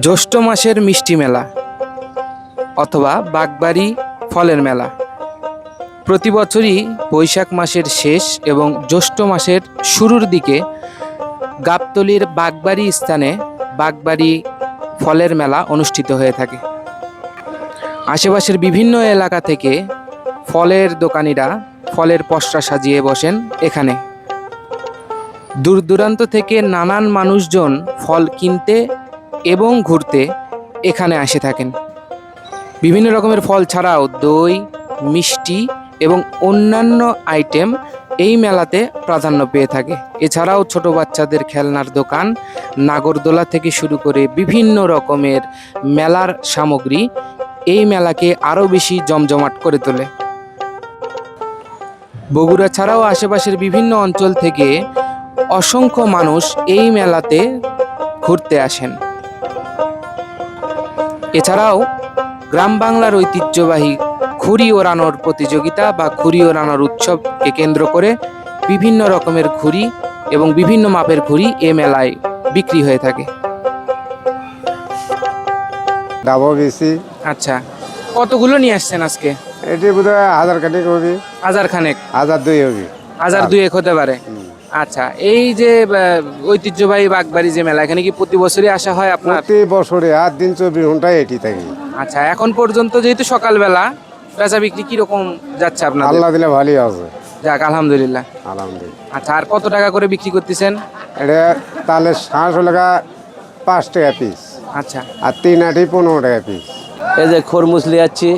জ্যৈষ্ঠ মাসের মিষ্টি মেলা অথবা বাগবাড়ি ফলের মেলা। প্রতি বছরই বৈশাখ মাসের শেষ এবং জ্যৈষ্ঠ মাসের শুরুর দিকে গাবতলির বাগবাড়ি স্থানে বাগবাড়ি ফলের মেলা অনুষ্ঠিত হয়ে থাকে। আশেপাশের বিভিন্ন এলাকা থেকে ফলের দোকানিরা ফলের পসরা সাজিয়ে বসেন এখানে। দূর দূরান্ত থেকে নানান মানুষজন ফল কিনতে এবং ঘুরতে এখানে আসে থাকেন। বিভিন্ন রকমের ফল ছাড়াও দই, মিষ্টি এবং অন্যান্য আইটেম এই মেলাতে প্রাধান্য পেয়ে থাকে। এছাড়াও ছোট বাচ্চাদের খেলনার দোকান নাগরদোলা থেকে শুরু করে বিভিন্ন রকমের মেলার সামগ্রী এই মেলাকে আরও বেশি জমজমাট করে তোলে। বগুড়া ছাড়াও আশেপাশের বিভিন্ন অঞ্চল থেকে অসংখ্য মানুষ এই মেলাতে ঘুরতে আসেন। এছাড়াও গ্রাম বাংলার ঐতিহ্যবাহী ঘুড়ি ওড়ানোর প্রতিযোগিতা বা ঘুড়ি ওড়ানোর উৎসবকে কেন্দ্র করে বিভিন্ন রকমের ঘুড়ি এবং বিভিন্ন মাপের ঘুড়ি এ মেলায় বিক্রি হয়ে থাকে। আচ্ছা কতগুলো নিয়ে আসছেন আজকে? এটি বোধ হয় হাজার কাটি হবে। হাজার খানেক। হাজার দুই হবে। হাজার দুয়েক হতে পারে। আচ্ছা এই যে ঐতিহ্যবাহী বাগবাড়ি যে মেলা এখানে কি প্রতি বছরই আসা হয় আপনার? প্রতি বছরে আট দিন চব্বিশ ঘন্টায় এটি থাকি। আচ্ছা এখন পর্যন্ত যেহেতু সকালবেলা বেচা বিক্রি কীরকম যাচ্ছে আপনার আল্লাহ দিলে ভালোই আছে। যাক আলহামদুলিল্লাহ। আলহামদুলিল্লাহ। আচ্ছা আর কত টাকা করে বিক্রি করতেছেন? এটা তাহলে সাতশো টাকা পাঁচ টাকা পিস আচ্ছা। আর তিন আটি পনেরো টাকা পিস এই যে খরমুজ নিয়ে যাচ্ছি।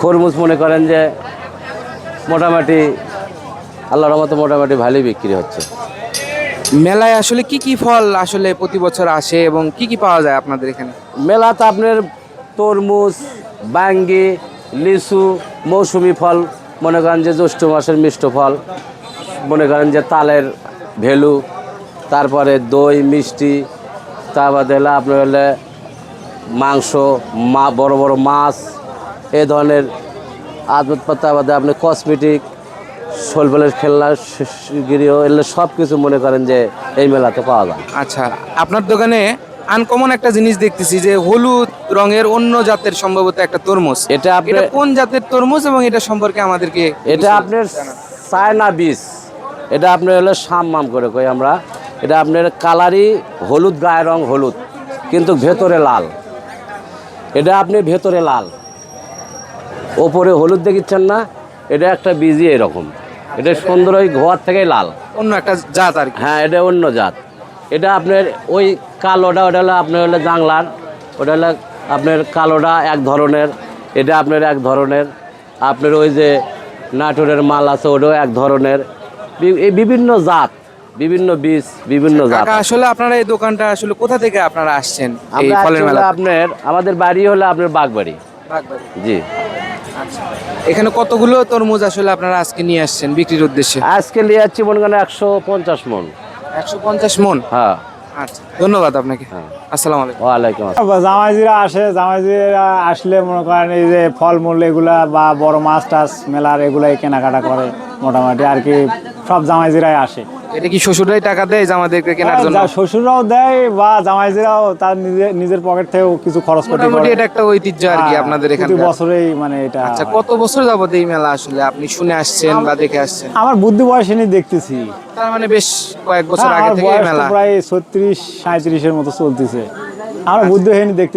খরমুজ মনে করেন যে মোটামুটি আল্লাহর মতো মোটামুটি ভালোই বিক্রি হচ্ছে। মেলায় আসলে কি কি ফল আসলে প্রতি বছর আসে এবং কি কি পাওয়া যায় আপনাদের এখানে? মেলাতে আপনার তরমুজ বাঙ্গি লিচু মৌসুমি ফল মনে করেন যে জ্যৈষ্ঠ মাসের মিষ্ট ফল মনে করেন যে তালের ভেলু তারপরে দই মিষ্টি তা বাদে হলে আপনার হলে মাংস মা বড় বড় মাছ এ ধরনের আদপাত্তা বাদে আপনি কসমেটিক শোলবেলের খেলনা গিরি এগুলো সব কিছু মনে করেন যে এই মেলাতে পাওয়া যায়। আচ্ছা আপনার দোকানে আনকমন একটা জিনিস দেখতেছি যে হলুদ রঙের অন্য জাতের সম্ভবত একটা তরমুজ। এটা আপনি এটা কোন জাতের তরমুজ এবং এটা সম্পর্কে আমাদেরকে এটা আপনার চায়না বীজ। এটা আপনার হলো সাম মাম করে কই আমরা। এটা আপনার কালারই হলুদ গায়ের রং হলুদ কিন্তু ভেতরে লাল। এটা আপনি ভেতরে লাল। ওপরে হলুদ দেখিচ্ছেন না এটা একটা বীজই এরকম। এটা সুন্দর ওই ঘোয়ার থেকেই লাল। অন্য একটা জাত আর কি। হ্যাঁ এটা অন্য জাত। এটা আপনার ওই কালোটা ওটা হলো আপনার হলো জাংলার ওটা হলো আপনার কালোটা এক ধরনের এটা আপনার এক ধরনের আপনার ওই যে নাটোরের মাল আছে ওটাও এক ধরনের। এই বিভিন্ন জাত বিভিন্ন বীজ বিভিন্ন জাত আসলে আপনারা এই দোকানটা আসলে কোথা থেকে আপনারা আসছেন? আপনার আমাদের বাড়ি হলো আপনার বাগবাড়ি। জি। আচ্ছা এখানে কতগুলো তরমুজ আসলে আপনারা আজকে নিয়ে আসছেন বিক্রির উদ্দেশ্যে? আজকে নিয়ে যাচ্ছি মনে করেন একশো পঞ্চাশ মন। একশো পঞ্চাশ মন? হ্যাঁ। আচ্ছা ধন্যবাদ আপনাকে। হ্যাঁ। আসসালামু আলাইকুম। ওয়ালাইকুম আসসালাম। জামাইজিরা আসে জামাইজিরা আসলে মনে করেন এই যে ফলমূল এগুলা বা বড় মাছ টাছ মেলার এগুলাই কেনাকাটা করে মোটামুটি আর কি সব জামাইজিরাই আসে। এটা কি শ্বশুরাই টাকা দেয় যে আমাদেরকে কেনার জন্য? যা শ্বশুররাও দেয় বা জামাইজিরাও তার নিজের পকেট থেকেও কিছু খরচ করতে মোটামুটি এটা একটা ঐতিহ্য আর কি আপনাদের প্রতি এখানে বছরেই মানে এটা আচ্ছা কত বছর যাবত এই মেলা আসলে? আপনি শুনে আসছেন বা দেখে আসছেন? আমার বুদ্ধি বয়স নিয়ে দেখতেছি। তার মানে বেশ কয়েক বছর হ্যাঁ, আগে থেকে মেলা। প্রায় ছত্রিশ সাঁত্রিশের মতো চলতেছে। আমার বুদ্ধি হয়নি দেখতে